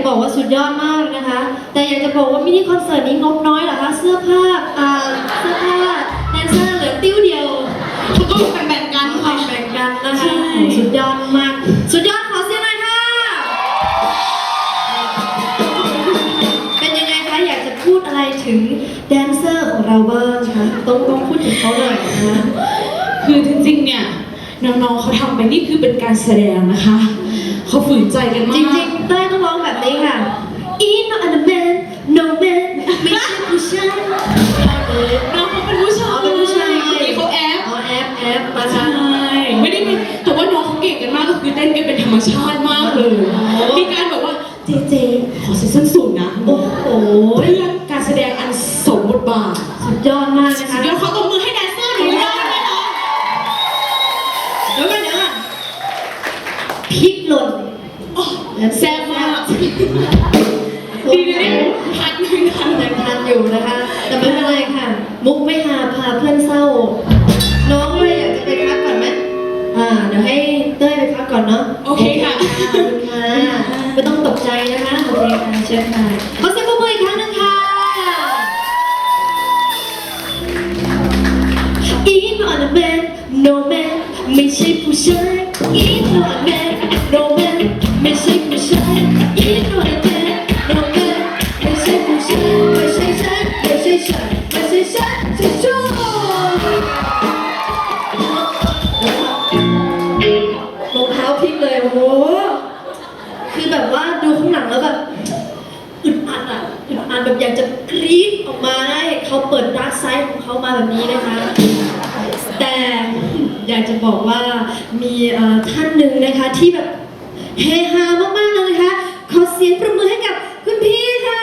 จะบอกว่าสุดยอดมากนะคะ แต่อยากจะบอกว่ามินิคอนเสิร์ตนี้งบน้อยเหรอคะเสื้อผ้าอ่าเสื้อผ้าแดนเซอร์เหลือติ้วเดียวเขาก็แบ่งๆกันค่ะแบ่งกันนะคะใช่สุดยอดมาก สุดยอดขอเสียงหน่อยค่ะ เป็นยังไงคะอยากจะพูดอะไรถึงแดนเซอร์ของเราบ้างคะต้องต้องพูดถึงเขาหน่อยนะคะคือจริงๆเนี่ยน้องๆเขาทำไปนี่คือเป็นการแสดงนะคะ เขาฝืนใจกันจมากริงๆเต้ยต้องร้องแบบนี้ค่ะ E no a man no man ไม่ใช่ผู้ชายน้องเขาเป็นผู้ชายอ๋อเป็นผู้ชายนี่เขาแอปอ๋อแอปแอปนะใช่คะไม่ได้เป็นแต่ว่าน้องเขาเก่งกันมากก็คือเต้นกันเป็นธรรมชาติมากเลย มีการแบบว่าเจเจขอเซสชั่นสูงนะโอ้โหเพื่อการแสดงอันสมบทบาท สุดยอดมากนะคะ มุกไม่หาพาเพื่อนเศร้า น้องเลยอยากจะไปพักก่อนไหมอ่าเดี๋ยวให้เต้ยไปพักก่อนเนาะโอเคค่ะขอบคุณค่ะไม่ต้องตกใจนะคะโอเคค่ะเชิญค่ะขอเสียงปรบมืออีกครั้งหนึ่งค่ะ Eat on a man no man ไม่ใช่ผู้ชาย Eat on a man no man ไม่ใช่ผู้ชาย ไซด์ของเขามาแบบนี้นะคะ แต่อยากจะบอกว่ามีท่านหนึ่งนะคะที่แบบเฮฮามากๆเลยนะคะขอเสียงประมือให้กับคุณพี่ค่ะ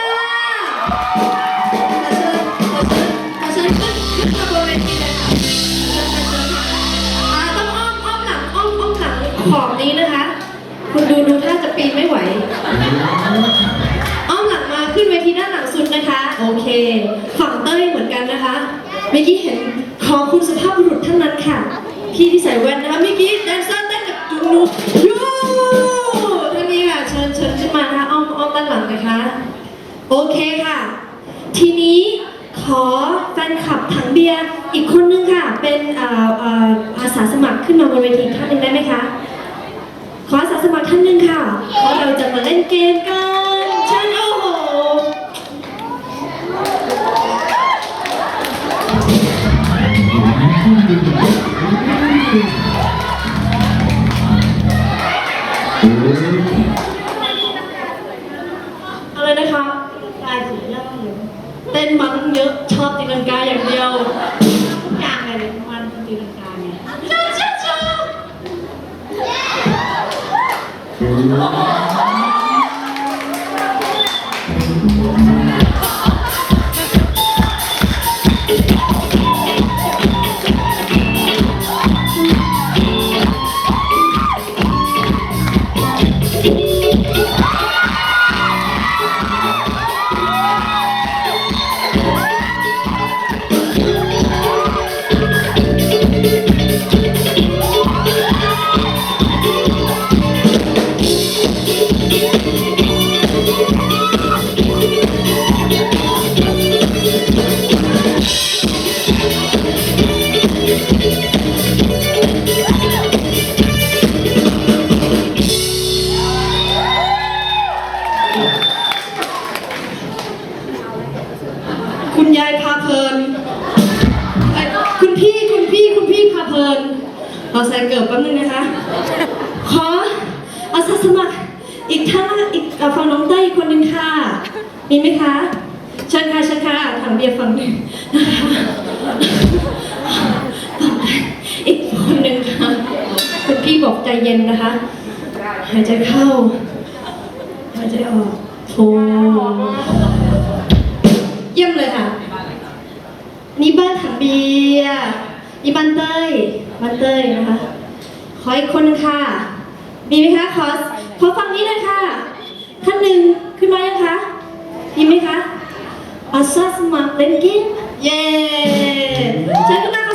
เชิญเชิญเชิญขึ้นมาบนเวทีเลยค่ะต้องอ้อมอ้อมหลังอ้อมอ้อมหลังขอบนี้นะคะ คุณดูดูถ้าจะปีนไม่ไหวอ้อมหลังมาขึ้นเวทีด้านหลังสุดนะคะ โอเค ยเหมือนกันนะคะเมื่อกี้เห็นขอคุณสภาพบุรุษท่านนั้นค่ะพี่ที่ใส่แว่นนะคะเมื่อกี้แดนเซอร์เต้นกับจุนูยูท่านนี้ค่ะเชิญเชิญขึ้นมานะคะอ้อมอ้อมด้านหลังนะคะโอเคค่ะ ทีนี้ขอแฟนคลับถังเบียร์อีกคนนึงค่ะ เป็นอ่อเอ่ออาสาสมัครขึ้นมาบนเวทีท่านหนึ่งได้ไหมคะ ขออาสาสมัครท่านหนึ่งค่ะเพราะเราจะมาเล่นเกมกัน กายสุดยอดเลยเต้นมันเยอะชอบตีลังกาอย่างเดียวทุกอย่างเลยมันตีลังกาไงจ้าจ้ เราใส่เกิบแป๊บนึงนะคะ ขออาสาสมัครอีกท่าอีกฝั่งน้องเต้ยอีกคนหนึ่งค่ะ มีไหมคะเชิญค่ะเชิญค่ะถังเบียร์ฝั่งหนึ่งนะคะอีกคนหนึ่งค่ะคุณพี่บอกใจเย็นนะคะ หายใจเข้า หายใจออกโทเยี่ยมเลยค่ะ นี่บ้านถังเบียร์นี่บ้านเต้ย มาเตยนะคะ ขออีกคนค่ะ มีไหมคะขอขอฟังนี้เลยค่ะท่านหนึ่งขึ้นมายังคะมีไหมคะอาซาสมัครเล่นเกมเย้เชิญขึ้นมา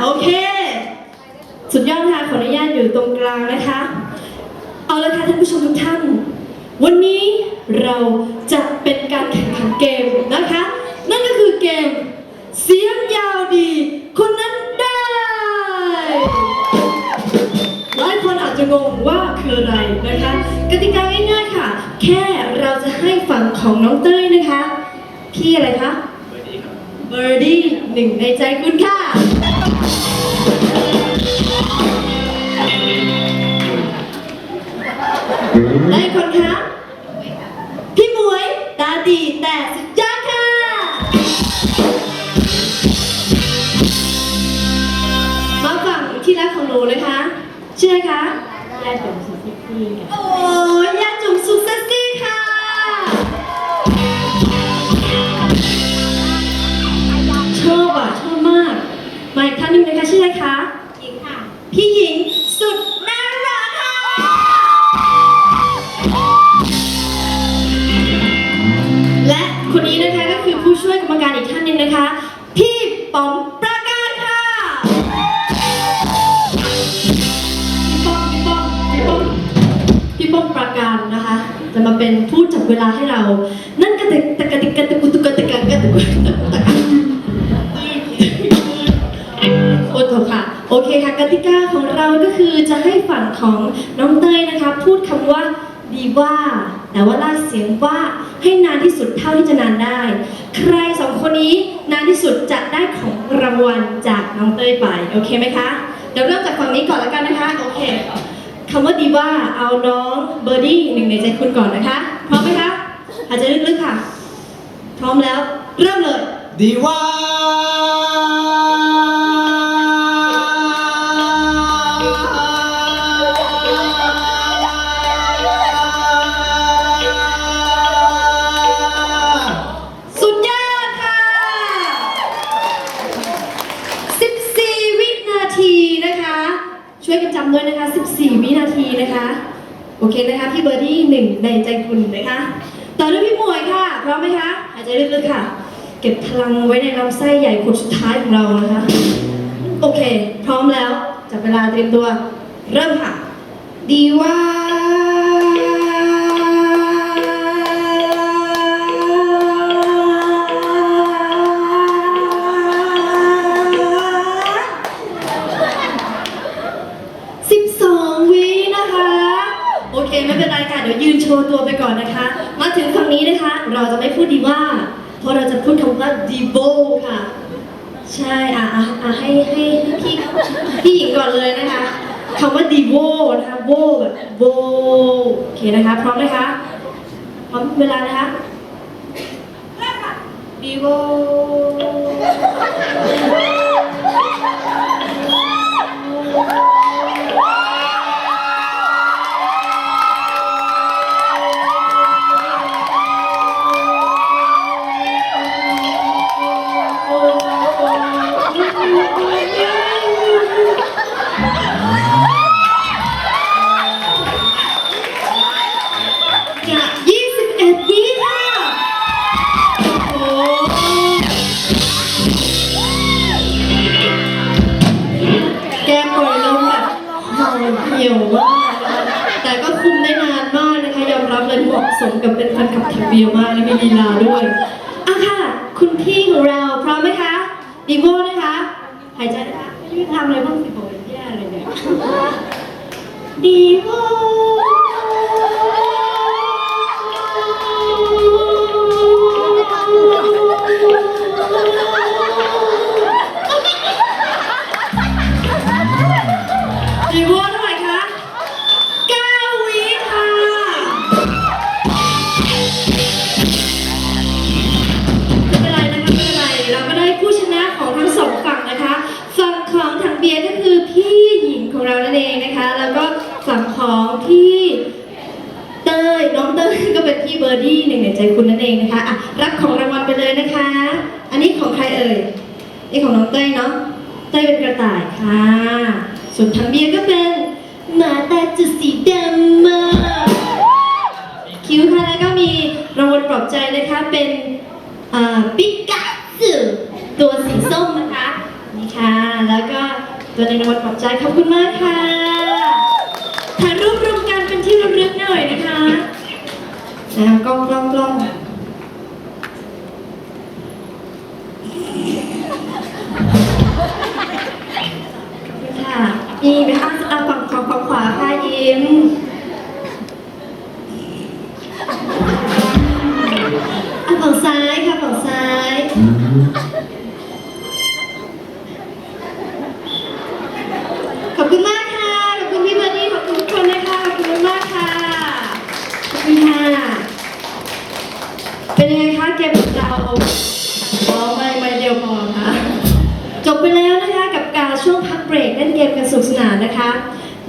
โอเค สุดยอดค่ะขออนุญาตอยู่ตรงกลางนะคะ เอาละค่ะท่านผู้ชมทุกท่าน วันนี้เราจะเป็นการแข่งขันเกมนะคะ นั่นก็คือเกมเสียงยาวดี คนนั้นได้หลายคนอาจจะงงว่าคืออะไรนะคะ กติกาง่ายๆค่ะ แค่เราจะให้ฝั่งของน้องเต้ยนะคะ พี่อะไรคะเบอร์ดี้หนึ่งในใจคุณค่ะ คนคะ พี่หมวยตาดีแต่สุดยอดค่ะ มาฝั่งที่รักของหนูนะคะชื่ออะไรคะยาจุ๋มสุดเซ็กซี่โอ้ยยาจุ๋มสุดเซ็กซี่ค่ะ ชอบอะชอบมาก มาอีกท่านหนึ่งนะคะชื่ออะไรคะ หญิงค่ะ พี่หญิง เป็นผู้จับเวลาให้เรา นั่นกติกตะกติกกะตะกุตุกะตะกะกะตะกุตะกุตะกโอ้โถค่ะ โอเคค่ะกติกาของเราก็คือจะให้ฝั่งของน้องเต้ยนะคะ พูดคำว่าดีว่า แต่ว่าลากเสียงว่าให้นานที่สุดเท่าที่จะนานได้ ใครสองคนนี้นานที่สุดจะได้ของรางวัลจากน้องเต้ยไป โอเคไหมคะ เดี๋ยวเริ่มจากฝั่งนี้ก่อนแล้วกันนะคะ โอเค คำว่าดีว่าเอาน้องเบอร์ดี้หนึ่งในใจคุณก่อนนะคะ พร้อมไหมคะอาจจะลึกๆค่ะ พร้อมแล้ว เริ่มเลย ดีว่า ช่วยกันจำด้วยนะคะ 14 วินาทีนะคะ โอเคนะคะ พี่เบอร์ดี้หนึ่งในใจคุณนะคะ ต่อด้วยพี่หมวยค่ะ พร้อมไหมคะหายใจลึกๆค่ะ เก็บพลังไว้ในลำไส้ใหญ่ขุดสุดท้ายของเรานะคะ โอเค พร้อมแล้ว จับเวลาเตรียมตัว เริ่มค่ะ ดีว่า มาถึงฝั่งนี้นะคะ เราจะไม่พูดดีว่า เพราะเราจะพูดคำว่าดีโบค่ะ ใช่อะอะอะให้ให้ให้พี่พี่หญิงก่อนเลยนะคะคำว่าดีโวนะคะโวแบบโวโอเคนะคะ พร้อมไหมคะพร้อมเวลานะคะดีโบ สมกับเป็นแฟนคลับทีมเบียมากและมีลีลาด้วยอะค่ะ คุณพี่ของเราพร้อมไหมคะดีโบนะคะหายใจนะคะไม่ได้ทำอะไรบ้างสิบอกเป็นแย่เลยเนี่ยดีโบ เตยเป็นกระต่ายค่ะ ส่วนทางเมียก็เป็นหมาตาจุดสีดำมากคิวค่ะแล้วก็มีรางวัลปลอบใจนะคะเป็นปิกัสตัวสีส้มนะคะนี่ค่ะ แล้วก็ตัวในรางวัลปลอบใจขอบคุณมากค่ะถ่ายรูปรวมกันเป็นที่ระลึกหน่อยนะคะแล้วกล้อกล้องกล้อง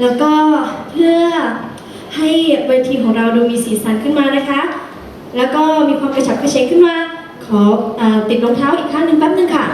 แล้วก็เพื่อให้เวทีของเราดูมีสีสันขึ้นมานะคะ แล้วก็มีความกระฉับกระเฉงขึ้นมา ขออติดรองเท้าอีกข้างหนึ่งแป๊บนึงค่ะ